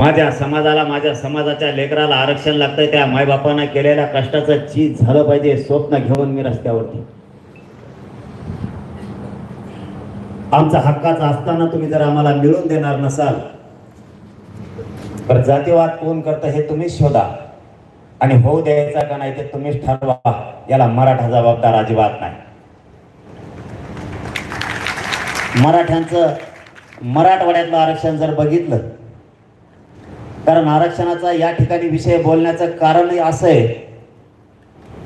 माझ्या समाजाला माझ्या समाजाच्या लेकराला आरक्षण लागतंय त्या मायबापानं केलेल्या कष्टाचं चीज झालं पाहिजे स्वप्न घेऊन मी रस्त्यावरती. आमचा हक्काचा असताना तुम्ही जर आम्हाला मिळून देणार नसाल तर जातीवाद कोण करतं हे तुम्हीच शोधा. आणि होऊ द्यायचा का नाही ते तुम्हीच ठरवा. याला मराठा जबाबदार अजिबात नाही. मराठ्यांचं मराठवाड्यातलं आरक्षण जर बघितलं कारण आरक्षणाचा या ठिकाणी विषय बोलण्याचं कारणही असं आहे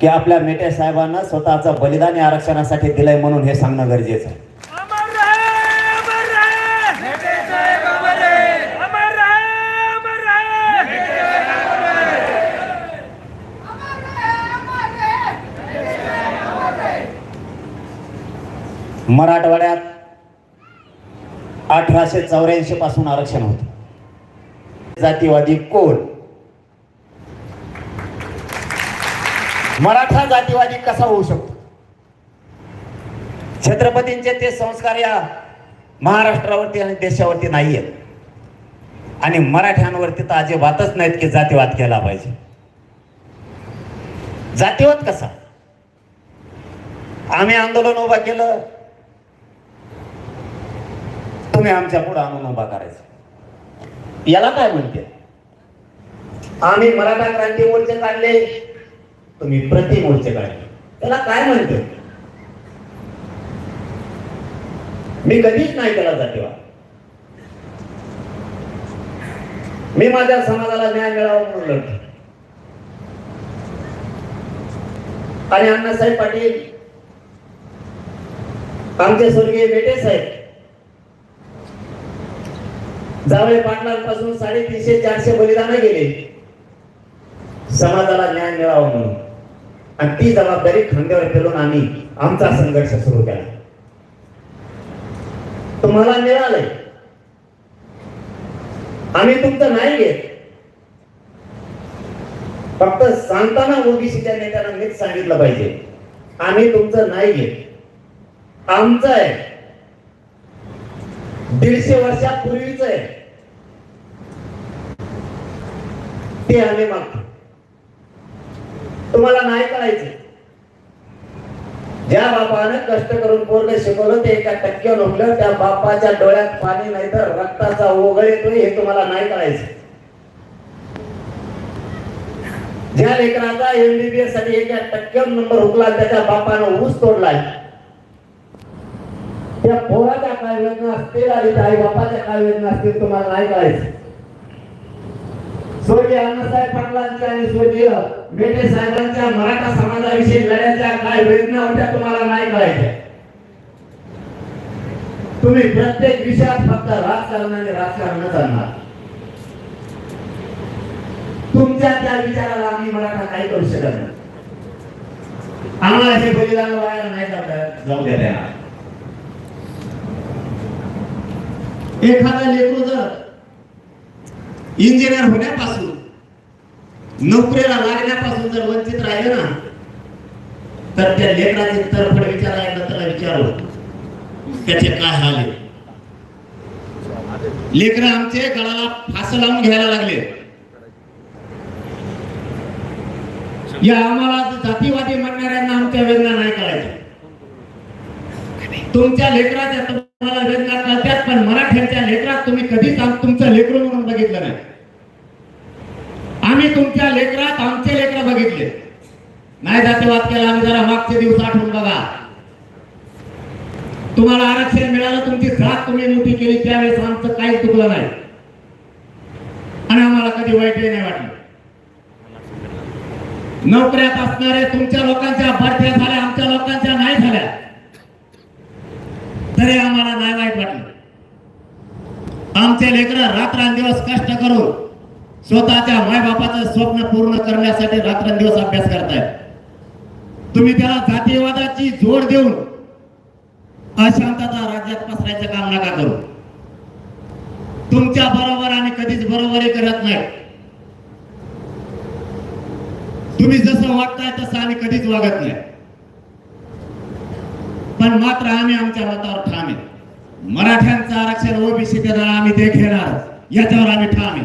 की आपल्या मेटे साहेबांना स्वतःचं बलिदान या आरक्षणासाठी दिलंय म्हणून हे सांगणं गरजेचं आहे. अमर रहे अमर रहे. बेटे साहेब अमर रहे. अमर रहे अमर रहे. मराठवाड्यात अठराशे चौऱ्याऐंशी पासून आरक्षण होत. जातीवादी कोण? मराठा जातीवादी कसा होऊ शकतो? छत्रपतींचे ते संस्कार या महाराष्ट्रावरती आणि देशावरती नाही आहेत आणि मराठ्यांवरती तर अजिबातच नाहीत की जातीवाद केला पाहिजे. जातीवाद कसा? आम्ही आंदोलन उभा केलं. तुम्ही आमच्या पुढे आणून उभा करायचा. याला काय म्हणते? आम्ही मराठा क्रांती मोर्चे काढले. तुम्ही प्रति मोर्चे काढले. त्याला काय म्हणते? मी कधीच नाही केला जातेवा मी माझ्या समाजाला न्याय मिळावा म्हणून लढतो. आणि अण्णासाहेब पाटील आमचे स्वर्गीय बेटे साहेब जावळे पाटलांपासून साडेतीनशे चारशे बलिदान गेले. समाजाला न्याय मिळावा म्हणून. आणि ती जबाबदारी खांद्यावर पेलून आम्ही आमचा संघर्ष सुरू केला. तुम्हाला मिळालंय. आम्ही तुमचं नाही घेत. फक्त सांगताना ओबीसीच्या नेत्यांना मीच सांगितलं पाहिजे. आम्ही तुमचं नाही घेत. आमचं आहे. दीडशे वर्षापूर्वीच आहे. ते आम्ही मागतो तुम्हाला नाही करायचं ज्या बापानं कष्ट करून पोरग शिकवलं ते एका टक्के नोकलं त्या बापाच्या डोळ्यात पाणी नाही तर रक्ताचा ओघळ येतोय हे तुम्हाला नाही करायचं ज्या लेकराचा एमबीबीएससाठी एका टक्क्यावर नंबर हुकला त्याच्या बापानं ऊस तोडलाय त्या पोराच्या काय वेदना असतील आणि त्या आई बापाच्या काय वेदना असतील तुम्हाला नाही कळायचं. स्वर्गीय अण्णासाहेब पाटलांच्या आणि स्वर्गीय मेटे साहेबांच्या मराठा समाजाविषयी लढ्याच्या काय वेदना होत्या तुम्हाला नाही कळायच्या. तुम्ही प्रत्येक विषयात फक्त राजकारण आणि राजकारणच आणणार तुमच्या त्या विचाराला आम्ही मराठा काही करू शकत. नाही आम्हाला हे बलिदान व्हायला नाही जाऊ- जाऊ द्या देणार एखादा लेकरू जर इंजिनियर होण्यापासून नोकरीला लागण्यापासून जर वंचित राहिले ना तर त्या लेकराचे तरफड विचारायला त्याला विचारलो त्याचे काय हाल आहे? लेकर आमचे गळाला फास लावून घ्यायला लागले. या आम्हाला जातीवादी म्हणणाऱ्यांना आमच्या वेदना नाही करायच्या तुमच्या लेकराच्या तुम्हाला वेदना पण मराठ्यांच्या लेकरात तुम्ही कधीच तुमचं लेकरू म्हणून बघितलं नाही. आम्ही तुमच्या लेकरात आमचे लेकर बघितले. नाही जातीवाद केला आम्ही जरा मागचे दिवस आठवून बघा. तुम्हाला आरक्षण मिळालं तुमची जात तुम्ही मोठी केली त्यावेळेस आमचं काही चुकलं नाही. आणि आम्हाला कधी वाईटही नाही वाटलं. नोकऱ्यात असणाऱ्या तुमच्या लोकांच्या भरत्या झाल्या आमच्या लोकांच्या नाही झाल्या. तरी आम्हाला नाही वाईट वाटलं. आमचे लेकर रात्रंदिवस कष्ट करून स्वतःच्या मायबापाचं स्वप्न पूर्ण करण्यासाठी रात्रंदिवस अभ्यास करतायत. तुम्ही त्याला जातीयवादाची जोड देऊन अशांतता राज्यात पसरायचं काम नका करू. तुमच्या बरोबर आणि कधीच बरोबरी करत नाही. तुम्ही जसं वागताय तसं आम्ही कधीच वागत नाही. पण मात्र आम्ही आमच्या मतावर ठाम आहे. मराठ्यांचं आरक्षण ओबीसी आम्ही ते घेणार. याच्यावर आम्ही ठाम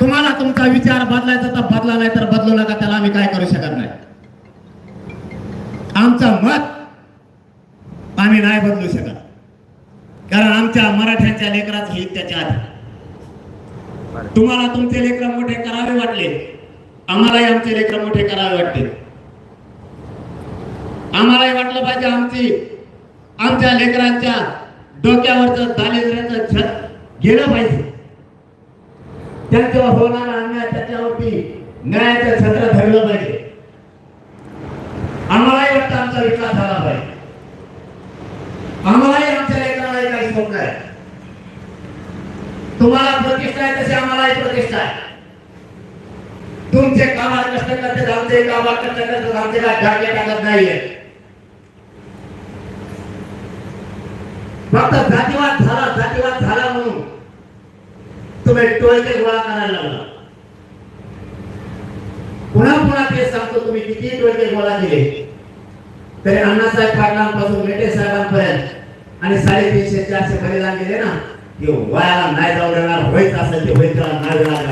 तुम्हाला तुमचा विचार बदलायचा तर बदला नाही तर बदलू नका त्याला आम्ही काय करू शकत नाही. आमचं मत आम्ही नाही बदलू शकत. कारण आमच्या मराठ्यांच्या लेकराचं हित त्याच्या आधी. तुम्हाला तुमचे लेकर मोठे करावे वाटले. आम्हालाही आमचे लेकर मोठे करावे वाटते आम्हालाही वाटलं पाहिजे आमची आमच्या लेकरांच्या डोक्यावरचं दारिद्र्याचं छत गेलं पाहिजे. त्यांच्यावर होणारा अन्याय त्याच्यावरती न्यायाचं छत्र धरलं पाहिजे. आम्हालाही वाटतं आमचा विकास झाला पाहिजे. आम्हालाही आमच्या लेकरांना काही स्वप्न आहे. तुम्हाला प्रतिष्ठा आहे तशी आम्हालाही प्रतिष्ठा आहे. तुमचे कामात कष्ट करतात आमचे कामात कष्ट करतात आमचे काय ढाके टाकत नाहीये. फक्त जातीवाद झाला जातीवाद झाला म्हणून तुम्ही टोळके गोळा करायला लागला. पुन्हा पुन्हा ते सांगतो तुम्ही किती टोळके गोळा केले तरी अण्णासाहेब पाटलांपासून मेटे साहेबांपर्यंत आणि साडेतीनशे चारशे बलिदान गेले ना की वयाला नाही जाऊ देणार होईत असेल ते होईत नाही देणार.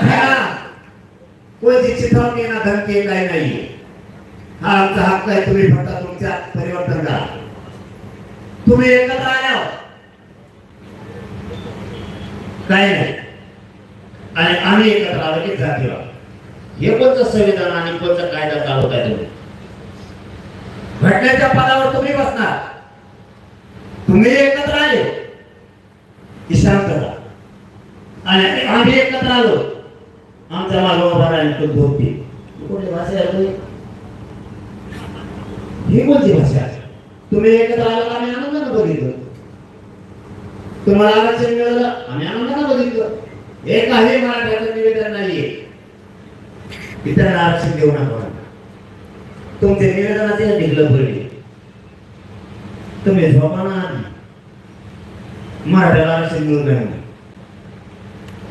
ह्या कोणती चिथावणी ना धमकी काही नाही. हा आमचा हक्क आहे तुम्ही फक्त तुमच्या परिवर्तन करा. तुम्ही एकत्र आल्या काही नाही. आणि आम्ही एकत्र आलो की जाती हे कोणतं संविधान आणि कोणतं कायदा चालवत आहे तुम्ही. घटनेच्या पदावर तुम्ही बसणार. तुम्ही एकत्र आले की शांतता आणि आम्ही एकत्र आलो. आमचा मागे उभा तो धोपी कोणती भाषा आहे तुम्ही? ही कोणती भाषा आहे? तुम्ही एकत्र आला आम्ही आनंदानं बघितलं? तुम्हाला आरक्षण मिळालं आम्ही आनंदानं बघितलं. एक आहे मराठ्याचं निवेदन नाहीये. इतरांना आरक्षण देऊ नका तुमचे निवेदनाचे निघलं पडले तुम्ही झोपाना मराठ्याला आरक्षण मिळू नये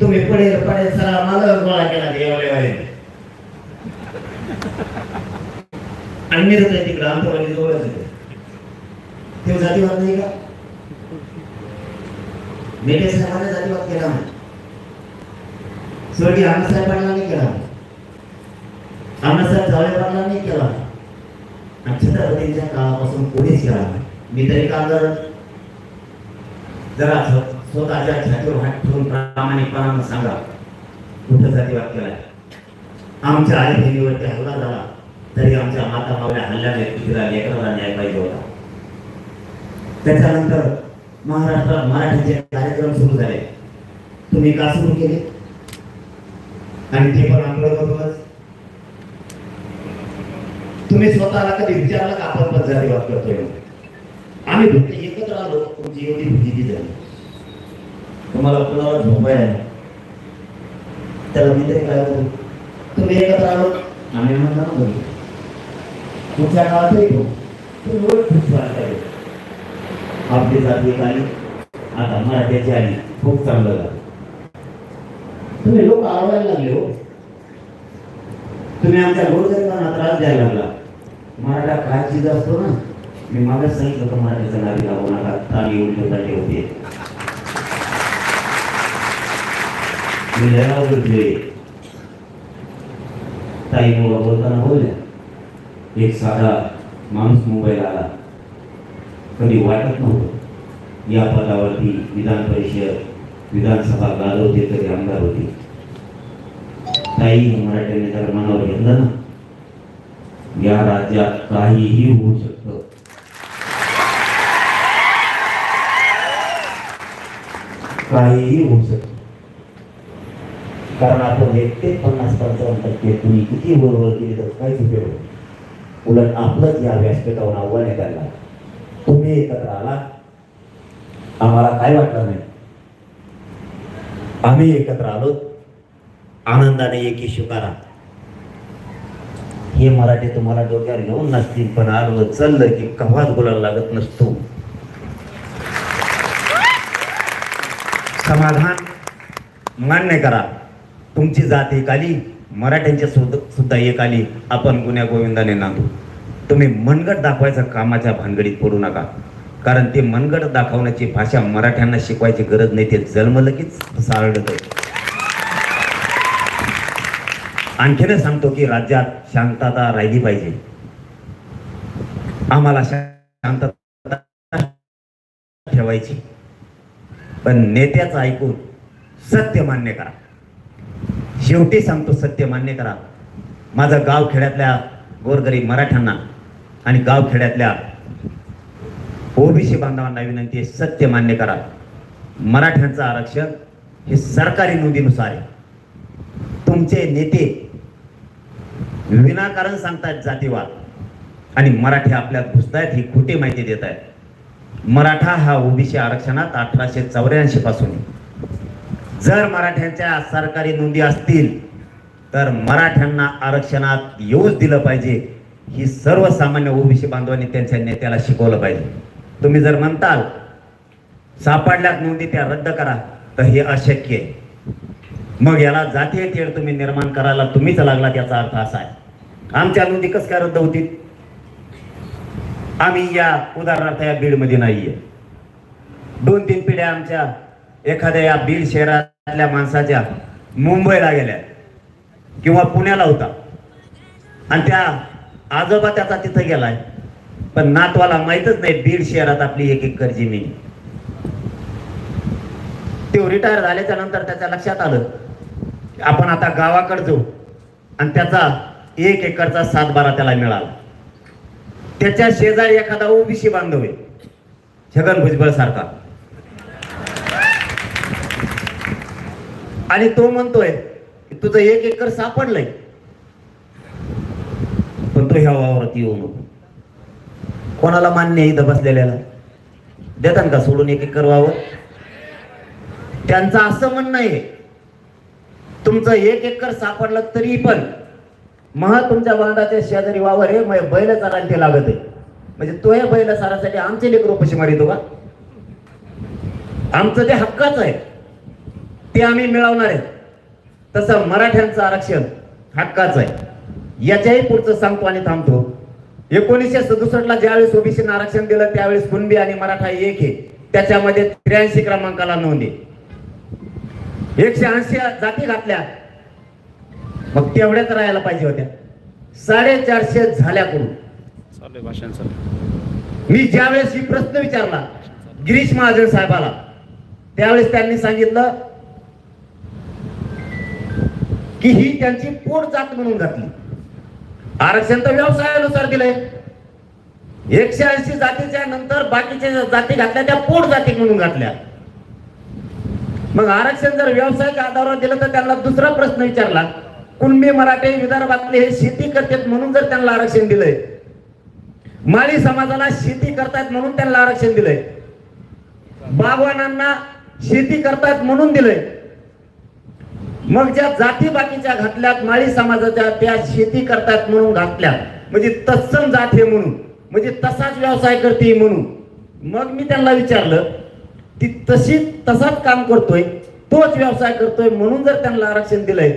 तुम्ही पडेल पडेल सरा मला गोळा केला देवाले आणि मिरत तर तिकडं आमच्यावाली जवळच आहे ते जातीवाद नाही का? मेटे साहेबांना जातीवाद केला नाही. स्वर्गीय अण्णासाहेब नाही केला. नाही अण्णासाहेब जावळे नाही केला. आणि छत्रपतींच्या काळापासून कोणीच केला मी तरी का जर जरा स्वतःच्या छातीवर हात ठेवून प्रामाणिकपणानं सांगा कुठं जातीवाद केलाय? आमच्या आई बहिणीवरती हल्ला झाला. तरी आमच्या माता मावल्या हल्ल्याने तिला लेकराला न्याय पाहिजे होता. त्याच्यानंतर महाराष्ट्रात मराठीचे कार्यक्रम सुरू झाले. तुम्ही का सुरू केले? आणि ते पण आपल्याबरोबरच तुम्ही स्वतःला कधी विचारलं का आपण पण वाद करतोय आम्ही फक्त एकत्र आलो तुमची एवढी भीती झाली तुम्हाला कुणाला झोपाय त्याला मी तरी काय करू तुम्ही एकत्र आलो आम्ही म्हणणार पुढच्या काळातही हो तुम्ही एवढं खुश आपली जाती आली आता मराठ्याची आली खूप चांगलं झालं. तुम्ही लोक आवडायला लागले हो. तुम्ही आमच्या गोरगरिबांना त्रास द्यायला लागला. मराठा काय चीज असतो ना मी मागच सांगितलं होतं मराठीचं नावी लावू नका ताली उलटी होते मी लयावर बोलतोय ताई मुला बोलताना बोलल्या. एक साधा माणूस मुंबईला आला. कधी वाटत नव्हतं. या पदावरती विधान परिषद विधानसभा गाजवते तरी आमदार होते. ताई मराठ्यांनी त्याला मनावर घेतलं ना. या राज्यात काहीही होऊ शकतं. काहीही होऊ शकतं. कारण आपण एक ते पन्नास पंचावन्न टक्के तुम्ही किती बरोबर केली तर काहीच उपयोग नाही. उलट आपलंच या व्यासपीठावर आव्हान आहे त्यांना. तुम्ही एकत्र आला. आम्हाला काय वाटलं नाही? आम्ही एकत्र आलो. आनंदाने एकी शिकारा हे मराठी तुम्हाला डोक्यावर घेऊन नसतील पण आलो चाललं की कव्हाच बोलायला लागत नसतो. समाधान मान्य करा. तुमची जात एक मराठ्यांच्या सुद्धा सुद्धा एक आली. आपण गुन्ह्या गोविंदाने नांदू. तुम्ही मनगट दाखवायचा कामाच्या भानगडीत पडू नका. कारण ते मनगट दाखवण्याची भाषा मराठ्यांना शिकवायची गरज नाही. ते जन्मलं कीच सारडत आहे आणखीन सांगतो की राज्यात शांतता राहिली पाहिजे. आम्हाला शांतता ठेवायची. पण नेत्याचं ऐकून सत्य मान्य करा. शेवटी सांगतो सत्य मान्य करा. माझं गाव खेड्यातल्या गोरगरीब मराठ्यांना आणि गाव खेड्यातल्या ओबीसी बांधवांना विनंती आहे सत्य मान्य करा. मराठ्यांचं आरक्षण हे सरकारी नोंदीनुसार आहे. तुमचे नेते विनाकारण सांगतात जातीवाद आणि मराठी आपल्यात घुसतायत ही खोटी माहिती देत आहेत मराठा हा ओबीसी आरक्षणात अठराशे चौऱ्याऐंशी पासून आहे. जर मराठ्यांच्या सरकारी नोंदी असतील तर मराठ्यांना आरक्षणात येऊच दिलं पाहिजे. ही सर्वसामान्य ओबीसी बांधवांनी त्यांच्या नेत्याला शिकवलं पाहिजे. तुम्ही जर म्हणताल सापडल्यात नोंदी त्या रद्द करा तर हे अशक्य आहे. मग याला जातीय तेढ तुम्ही निर्माण करायला तुम्हीच लागला त्याचा अर्थ असा आहे. आमच्या नोंदी कस काय रद्द होतील? आम्ही या उदाहरणार्थ या बीडमध्ये नाहीये. दोन तीन पिढ्या आमच्या एखाद्या या बीड शहरातल्या माणसाच्या मुंबईला गेल्या किंवा पुण्याला होता. आणि त्या आजोबा त्याचा तिथं गेलाय. पण नातवाला माहीतच नाही बीड शहरात आपली एक एकर जमीन. ते रिटायर झाल्याच्यानंतर त्याच्या लक्षात आलं आपण आता गावाकडे जाऊ. आणि त्याचा एक एकरचा सात बारा त्याला मिळाला. त्याच्या शेजारी एखादा ओबीसी बांधव आहे. छगन भुजबळ सारखा. आणि तो म्हणतोय की तुझं एक एकर सापडलंय. पण तो ह्या वावरात येऊ नको. कोणाला मान्य आहे इथं बसलेल्याला? देतात का सोडून एक एकर वावर? त्यांचं असं म्हणणं आहे तुमचं एक एकर सापडलं तरी पण महा तुमच्या बांधाच्या शेजारी वावर आहे मग बैल चारायला ते लागत आहे. म्हणजे तो या बैल चारासाठी आमचे लेकर उपशी मारितो का आमचं ते हक्काच आहे. ते आम्ही मिळवणार आहे तसं मराठ्यांचं आरक्षण हक्काचं आहे. याच्याही पुढचं सांगतो आणि थांबतो. एकोणीसशे सदुसष्टला ज्यावेळेस ओबीसीनं आरक्षण दिलं त्यावेळेस कुणबी आणि मराठा एक आहे. त्याच्यामध्ये त्र्याऐंशी क्रमांकाला नोंद एकशे ऐंशी जाती घातल्या. मग तेवढ्याच राहायला पाहिजे होत्या. साडेचारशे झाल्या करून मी ज्यावेळेस ही प्रश्न विचारला गिरीश महाजन साहेबाला त्यावेळेस त्यांनी सांगितलं की ही त्यांची पोट जात म्हणून घातली. आरक्षण तर व्यवसायानुसार दिलंय. एकशे ऐंशी जातीच्या नंतर बाकीच्या जाती घातल्या त्या पोट जाती म्हणून घातल्या. मग आरक्षण जर व्यवसायाच्या आधारावर दिलं तर त्यांना दुसरा प्रश्न विचारला कुणबी मराठे विदर्भातले हे शेती करतात म्हणून जर त्यांना आरक्षण दिलंय? माळी समाजाला शेती करतायत म्हणून त्यांना आरक्षण दिलंय. बागवानांना शेती करतायत म्हणून दिलंय. मग ज्या जाती बाकीच्या घातल्यात माळी समाजाच्या त्या शेती करतात म्हणून घातल्या म्हणजे तत्सम जात हे म्हणून. म्हणजे तसाच व्यवसाय करते म्हणून. मग मी त्यांना विचारलं ती तशी तसाच काम करतोय तोच व्यवसाय करतोय म्हणून जर त्यांना आरक्षण दिलंय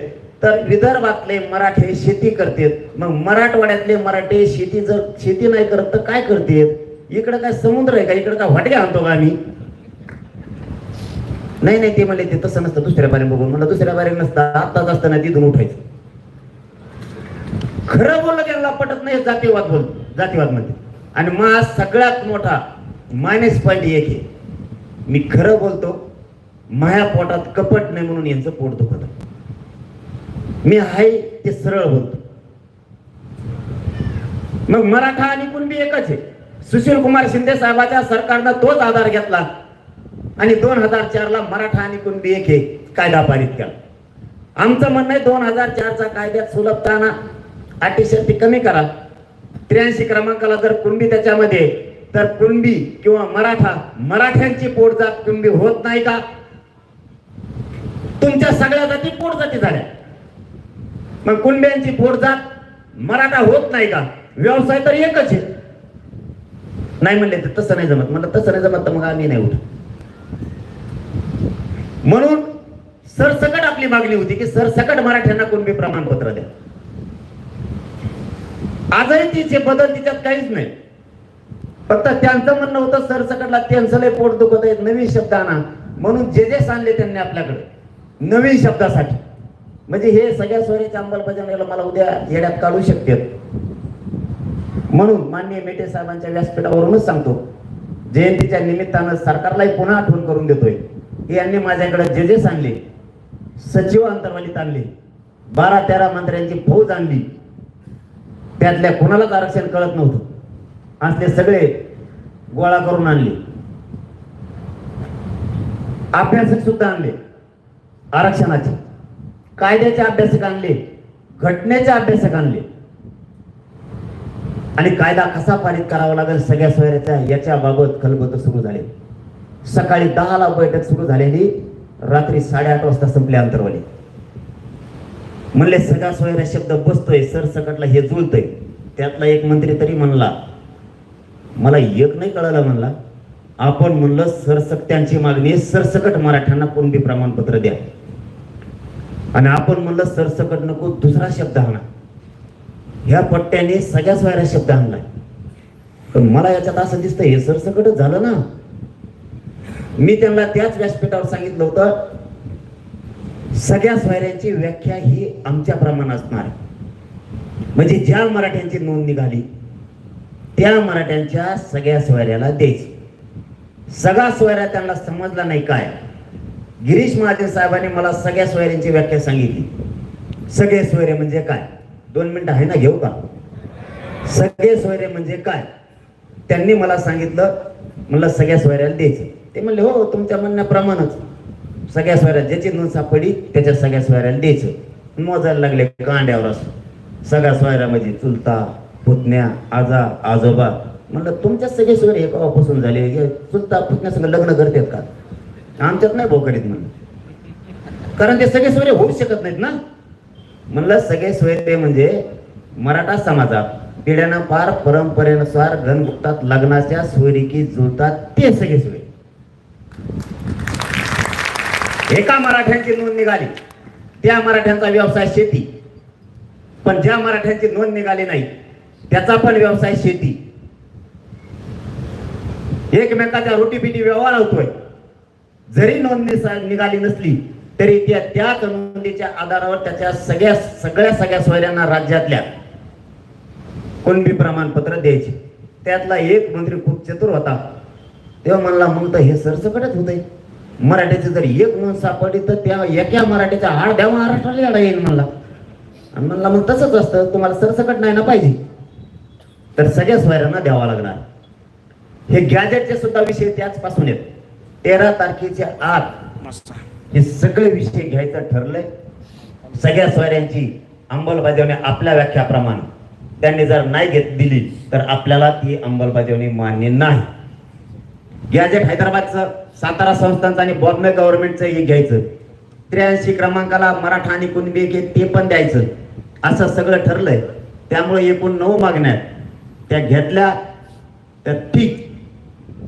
तर विदर्भातले मराठे शेती करतात. मग मराठवाड्यातले मराठे शेती जर शेती नाही करत तर काय करतात? इकडं काय समुद्र आहे का? इकडं काय वाटगे आणतो का आम्ही? नाही नाही ते म्हणले ते तसं नसतं दुसऱ्या बारे बघून. मला दुसऱ्या बारे नसतं आत्ताच असताना तिथून उठायचं. खरं बोललं त्यांना पटत नाही जातीवाद बोल जातीवाद म्हणते. आणि मग सगळ्यात मोठा मायनस पॉईंट एक आहे. मी खरं बोलतो माया पोटात कपट नाही म्हणून यांचं पोट दुखत मी आहे ते सरळ बोलतो. मग मराठा आणि कुणबी एकच आहे. सुशील कुमार शिंदे साहेबाच्या सरकारनं तोच आधार घेतला. आणि दोन हजार चार ला मराठा आणि कुणबी एक हे कायदा पारित केला. आमचं म्हणणं आहे दोन हजार चारचा कायद्यात सुलभताना अटी कमी करा त्र्याऐंशी क्रमांकाला जर कुणबी त्याच्यामध्ये तर कुणबी किंवा मराठा मराठ्यांची पोटजात कुणबी होत नाही का? तुमच्या सगळ्या जाती पोटजाती झाल्या. मग कुणब्यांची पोटजात मराठा होत नाही का? व्यवसाय तर एकच आहे. नाही म्हणले तर तसं नाही जमत. म्हणलं तसं नाही जमत तर मग आम्ही नाही उठत. म्हणून सरसकट आपली मागणी होती की सरसकट मराठ्यांना कुणबी प्रमाणपत्र द्या. आजही तिचे बदल तिच्यात काहीच नाही. फक्त त्यांचं म्हणणं होतं सरसकटला त्यांचं लय पोट दुखत आहे नवीन शब्द आणा. म्हणून जे जे सांगले त्यांनी आपल्याकडे नवीन शब्दासाठी. म्हणजे हे सगळ्या सोयीच्या अंमलबजावणीला मला उद्या येड्यात काढू शकते. म्हणून माननीय मेटे साहेबांच्या व्यासपीठावरूनच सांगतो. जयंतीच्या निमित्तानं सरकारलाही पुन्हा आठवण करून देतोय. यांनी माझ्याकडे जे जे सांगले सचिव अंतर्वालीत आणले बारा तेरा मंत्र्यांची फौज आणली. त्यातल्या कोणालाच आरक्षण कळत नव्हतं. असले सगळे गोळा करून आणले. अभ्यासक सुद्धा आणले आरक्षणाचे. कायद्याचे अभ्यासक आणले घटनेचे अभ्यासक आणले. आणि कायदा कसा पारित करावा लागेल सगळ्या सोयऱ्याच्या याच्या बाबत खलबत सुरू झाले. सकाळी दहाला बैठक सुरू झालेली रात्री साडेआठ वाजता संपले अंतरवाले म्हणले सगळा सोयरा शब्द बसतोय सरसकटला हे जुळतोय. त्यातला एक मंत्री तरी म्हणला मला एक नाही कळालं म्हणला आपण म्हणलं सरसकट्यांची मागणी सरसकट मराठ्यांना कुणबी प्रमाणपत्र द्या. आणि आपण म्हणलं सरसकट नको दुसरा शब्द आणा. ह्या पट्ट्याने सगळ्या सोयरा शब्द आणलाय. पण मला याच्यात असं दिसतं हे सरसकटच झालं ना. मी त्यांना त्याच व्यासपीठावर सांगितलं होतं सगळ्या सोयऱ्यांची व्याख्या ही आमच्या प्रमाण असणार. म्हणजे ज्या मराठ्यांची नोंद निघाली त्या मराठ्यांच्या सगळ्या सोयऱ्याला द्यायची. सगळा सोयऱ्या त्यांना समजला नाही काय. गिरीश महाजन साहेबांनी मला सगळ्या सोयऱ्यांची व्याख्या सांगितली. सगळे सोयरे म्हणजे काय? दोन मिनिटं आहे ना घेऊ का? सगळे सोयरे म्हणजे काय? त्यांनी मला सांगितलं म्हणलं सगळ्या सोयऱ्याला द्यायचं. ते म्हणले हो, हो तुमच्या म्हणण्याप्रमाणेच. सगळ्या सोयऱ्या ज्याची नोंद सापडली त्याच्या सगळ्या स्वाऱ्याला द्यायचं. मोजायला लागले कांड्यावर असं. सगळ्या सोयऱ्या म्हणजे चुलता पुतण्या आजा आजोबा. म्हणलं तुमच्या सगळे सोयरे एकापासून झाले? हे चुलता पुतण्या सगळं लग्न करतात का? आमच्यात नाही भोकरीत म्हणलं. कारण ते सगळे सोयरे होऊ शकत नाहीत ना. म्हणलं सगळे सोयरे म्हणजे मराठा समाजात पिढ्यानं पार परंपरेनुसार घनगुप्तात लग्नाच्या सोयरीकी जुळतात ते सगळे सोयरे. एका मराठ्यांची नोंद निघाली. त्या मराठ्यांचा व्यवसाय शेती. पण ज्या मराठ्यांची नोंद निघाली नाही त्याचा पण व्यवसाय शेती. एकमेकाच्या रोटीपिटी व्यवहार होतोय. जरी नोंद निघाली नसली तरी त्या त्याच नोंदीच्या आधारावर त्याच्या सगळ्या सगळ्या सगळ्या सोयऱ्यांना राज्यातल्या कुणबी प्रमाणपत्र द्यायचे. त्यातला एक मंत्री खूप चतुर होता. तेव्हा म्हणला मग तर हे सरसकटच होतंय. मराठ्याची जर एक नोंद सापडली तर त्या एका मराठ्याच्या हाड द्या महाराष्ट्राला येडा येईल म्हणला. आणि म्हणला मग तसंच असतं. तुम्हाला सरसकट नाही ना पाहिजे. तर सगळ्या सोयऱ्यांना द्यावा लागणार. हे गॅजेटचे सुद्धा विषय त्याच पासून आहेत. तेरा तारखेच्या आत हे सगळे विषय घ्यायचं ठरलंय. सगळ्या सोयऱ्यांची अंमलबजावणी आपल्या व्याख्याप्रमाणे. त्यांनी जर नाही घेत दिली तर आपल्याला ती अंमलबजावणी मान्य नाही. गॅजेट हैदराबादचं सातारा संस्थांचं आणि बॉम्बे गव्हर्नमेंटचं हे घ्यायचं. त्र्याऐंशी क्रमांकाला मराठा आणि कुणबी घे ते पण द्यायचं. असं सगळं ठरलंय. त्यामुळे एकूण नऊ मागण्यात त्या घेतल्या तर ठीक.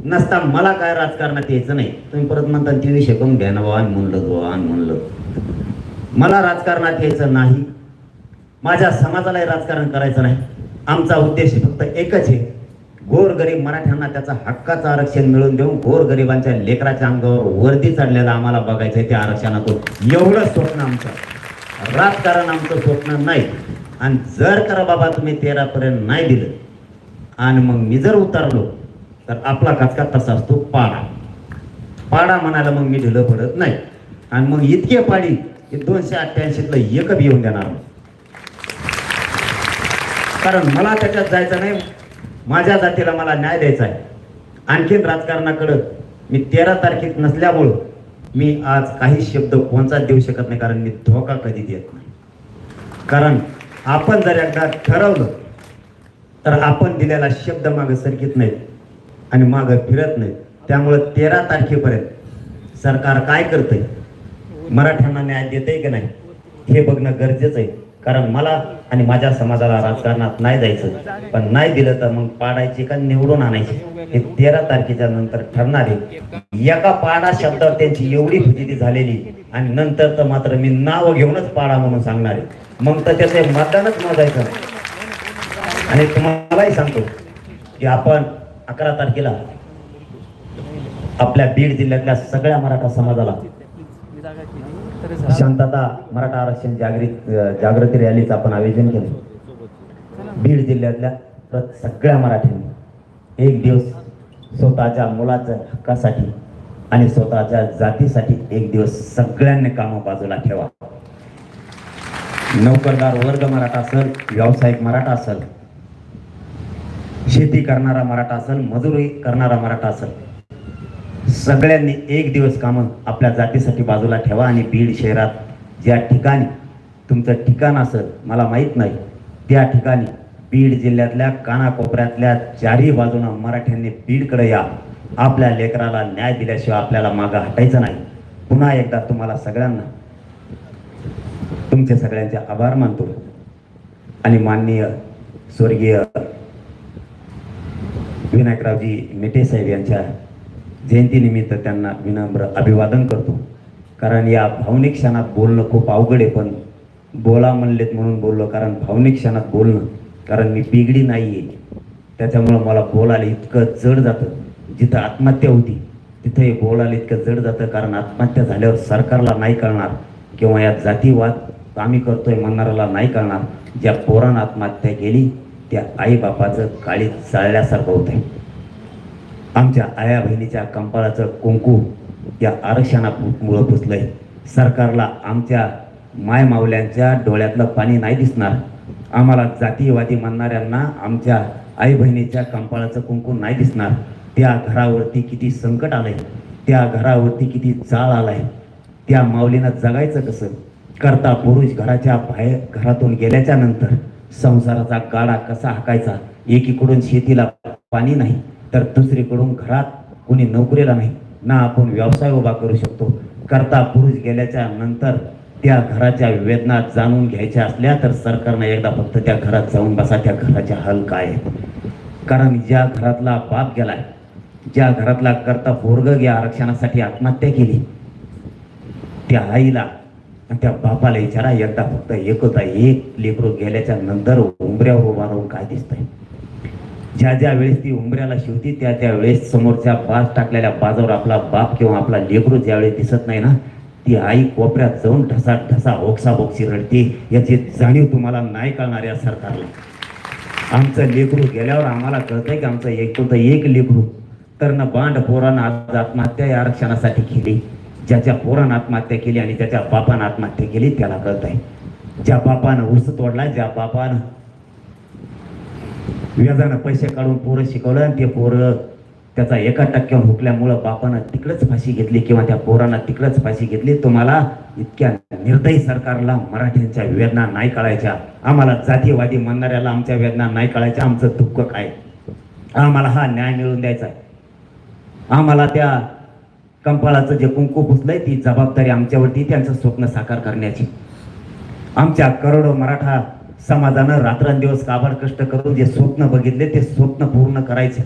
नसता मला काय राजकारणात यायचं नाही. तुम्ही परत म्हणता ते विषय करून घ्या ना बाबा म्हणलं हो, बाबा म्हणलं. मला राजकारणात यायचं नाही. माझ्या समाजालाही राजकारण करायचं नाही. आमचा उद्देश फक्त एकच आहे. गोरगरीब मराठ्यांना त्याचा हक्काचं आरक्षण मिळवून देऊन गोरगरिबांच्या लेकराच्या अंगावर वर्दी चढलेला आम्हाला बघायचं आहे त्या आरक्षणातून. एवढं स्वप्न आमचं. राजकारण आमचं स्वप्न नाही. आणि जर करा बाबा तुम्ही तेरापर्यंत नाही दिलं आणि मग मी जर उतरलो तर आपला कचका तसा असतो पाडा. पाडा म्हणायला मग मी ढिलं पडत नाही. आणि मग इतके पाडी की दोनशे अठ्ठ्याऐंशीतलं एक घेऊन येऊन देणार. कारण मला त्याच्यात जायचं नाही. माझ्या जातीला मला न्याय द्यायचा आहे. आणखीन राजकारणाकडं मी तेरा तारखेत नसल्यामुळं मी आज काही शब्द कोणचा देऊ शकत नाही कारण मी धोका कधी देत नाही. कारण आपण जर एकदा ठरवलं तर आपण दिलेला शब्द मागं सरकीत नाही आणि मागं फिरत नाही त्यामुळं तेरा तारखेपर्यंत सरकार काय करतंय? मराठ्यांना न्याय देतंय की नाही? हे बघणं गरजेचं आहे. कारण मला आणि माझ्या समाजाला राजकारणात नाही जायचं. पण नाही दिलं तर मग पाडायची का निवडून आणायची? हे तेरा तारखेच्या नंतर ठरणार आहे. एका पाडा शब्दावर त्यांची एवढी फुजिती झालेली आणि नंतर तर मात्र मी नाव घेऊनच पाडा म्हणून सांगणार आहे. मग तर त्याचे मतदानच जायचं आणि तुम्हालाही सांगतो की आपण अकरा तारखेला आपल्या बीड जिल्ह्यातल्या सगळ्या मराठा समाजाला शांतता मराठा आरक्षण जागृत जागृती रॅलीचं आपण आयोजन केलं. बीड जिल्ह्यातल्या सगळ्या मराठ्यांनी एक दिवस स्वतःच्या मुलाच्या हक्कासाठी आणि स्वतःच्या जातीसाठी एक दिवस सगळ्यांनी कामं बाजूला ठेवा. नोकरदार वर्ग मराठा असेल व्यावसायिक मराठा असेल शेती करणारा मराठा असेल मजुरी करणारा मराठा असेल सगळ्यांनी एक दिवस कामं आपल्या जातीसाठी बाजूला ठेवा आणि बीड शहरात ज्या ठिकाणी तुमचं ठिकाण असेल मला माहीत नाही त्या ठिकाणी बीड जिल्ह्यातल्या कानाकोपऱ्यातल्या चारही बाजूनं मराठ्यांनी बीडकडे या. आपल्या लेकराला न्याय दिल्याशिवाय आपल्याला मागं हटायचं नाही. पुन्हा एकदा तुम्हाला सगळ्यांना तुमचे सगळ्यांचे आभार मानतो. आणि माननीय स्वर्गीय विनायकरावजी मेटे साहेब यांच्या जयंतीनिमित्त त्यांना विनम्र अभिवादन करतो. कारण या भावनिक क्षणात बोलणं खूप अवघड आहे पण बोला म्हणलेत म्हणून बोललो कारण भावनिक क्षणात बोलणं कारण मी बिगडी नाही आहे त्याच्यामुळं मला बोलायला इतकं जड जातं. जिथं आत्महत्या होती तिथंही बोलायला इतकं जड जातं कारण आत्महत्या झाल्यावर सरकारला नाही कळणार किंवा या जातीवाद आम्ही करतोय म्हणणाऱ्याला नाही कळणार. ज्या पोरानं आत्महत्या केली त्या आईबापाचं काळी चाळल्यासारखं होतं आमच्या आया बहिणीच्या कंपाळाचं कुंकू या आरक्षणामुळं पुसलंय. सरकारला आमच्या मायमावल्यांच्या डोळ्यातलं पाणी नाही दिसणार. आम्हाला जातीयवादी म्हणणाऱ्यांना आमच्या आई बहिणीच्या कंपाळाचं कुंकू नाही दिसणार. त्या घरावरती किती संकट आलंय. त्या घरावरती किती चाळ आलाय. त्या माऊलीनं जगायचं कसं? करता पुरुष घराच्या बाहेर घरातून गेल्याच्यानंतर संसाराचा गाडा कसा हाकायचा? एकीकडून शेतीला पाणी नाही. तर दुसरीकडून घरात कोणी नोकरीला नाही ना आपण व्यवसाय उभा करू शकतो. करता पुरुष गेल्याच्यानंतर त्या घराच्या वेदना जाणून घ्यायच्या असल्या तर सरकारनं एकदा फक्त त्या घरात जाऊन बसा त्या घराच्या हल काय आहेत. कारण ज्या घरातला बाप गेलाय ज्या घरातला करता पोरग या आरक्षणासाठी आत्महत्या केली त्या आईला त्या बापाला विचारा एकदा फक्त एक होता एक लेकरू गेल्याच्यानंतर उंबऱ्यावर उभा राहून काय दिसतंय? ज्या ज्या वेळेस ती उंबऱ्याला शिवती त्या त्या वेळेस समोरच्या बाज टाकलेल्या बाजावर आपला बाप किंवा आपला लेकरू ज्यावेळेस दिसत नाही ना ती आई कोपऱ्यात जाऊन ढसा ढसा ओक्सा बोक्सी रडते. याची जाणीव तुम्हाला नाही कळणार या सरकारला. आमचं लेकरू गेल्यावर आम्हाला कळतंय की आमचं एक होतं एक लेकरू तर ना बांड पोरानं आज आत्महत्या या आरक्षणासाठी केली. ज्याच्या पोरानं आत्महत्या केली आणि ज्याच्या बापानं आत्महत्या केली त्याला कळतंय. ज्या बापानं ऊस तोडला ज्या बापानं व्याजानं पैसे काढून पोरं शिकवलं आणि ते पोरं त्याचा एका टक्क्यावर हुकल्यामुळं बापानं तिकडंच फाशी घेतली किंवा त्या पोरानं तिकडंच फाशी घेतली. तुम्हाला इतक्या निर्दयी सरकारला मराठ्यांच्या वेदना नाही कळायच्या. आम्हाला जातीवादी म्हणणाऱ्याला आमच्या वेदना नाही कळायच्या. आमचं दुःख काय? आम्हाला हा न्याय मिळवून द्यायचा आहे. आम्हाला त्या कंपाळाचं जे कुंकू पुसलंय ती जबाबदारी आमच्यावरती त्यांचं स्वप्न साकार करण्याची. आमच्या करोडो मराठा समाजानं रात्रंदिवस काबाड कष्ट करून जे स्वप्न बघितले ते स्वप्न पूर्ण करायचे.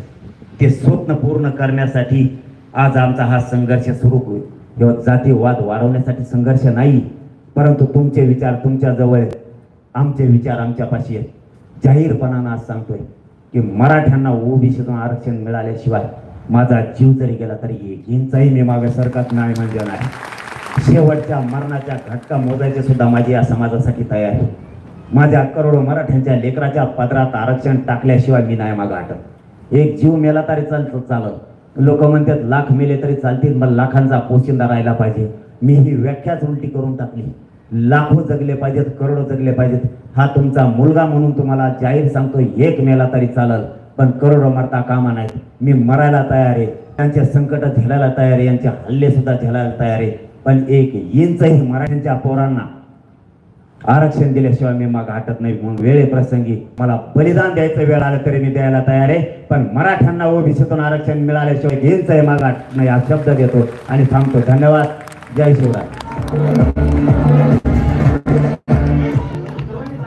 ते स्वप्न पूर्ण करण्यासाठी आज आमचा हा संघर्ष सुरू होईल. किंवा जातीवाद वाढवण्यासाठी संघर्ष नाही परंतु तुमचे विचार तुमच्या जवळ आहेत. आमचे विचार आमच्यापाशी आहेत. जाहीरपणानं आज सांगतोय की मराठ्यांना ओबीसीतून आरक्षण मिळाल्याशिवाय माझा जीव जरी गेला तरी एक इंचाही मी मागे सरकार नाही म्हणजे नाही. शेवटच्या मरणाच्या घटका मोजायचे सुद्धा माझी या समाजासाठी तयार आहे. माझ्या करोडो मराठ्यांच्या लेकराच्या पदरात आरक्षण टाकल्याशिवाय मी नाही मागं आटत एक जीव मेला तरी चालतो चालत. लोक म्हणतात लाख मेले तरी चालतील मला लाखांचा पोशिंदा राहिला पाहिजे. मी ही व्याख्याच उलटी करून टाकली. लाखो जगले पाहिजेत करोडो जगले पाहिजेत. हा तुमचा मुलगा म्हणून तुम्हाला जाहीर सांगतो एक मेला तरी चालल पण करोडो मरता कामा नाही मी मरायला तयार आहे. त्यांचे संकट झेलायला तयार आहे. यांचे हल्ले सुद्धा झेलायला तयार आहे. पण एक इंचही मराठ्यांच्या पोरांना आरक्षण दिल्याशिवाय मी माग हटत नाही. म्हणून वेळेप्रसंगी मला बलिदान द्यायचं वेळ आलं तरी मी द्यायला तयार आहे. पण मराठ्यांना ओबीसीतून आरक्षण मिळाल्याशिवाय घेईनच माग हटत नाही हा शब्द देतो आणि थांबतो धन्यवाद. जय शिवराय.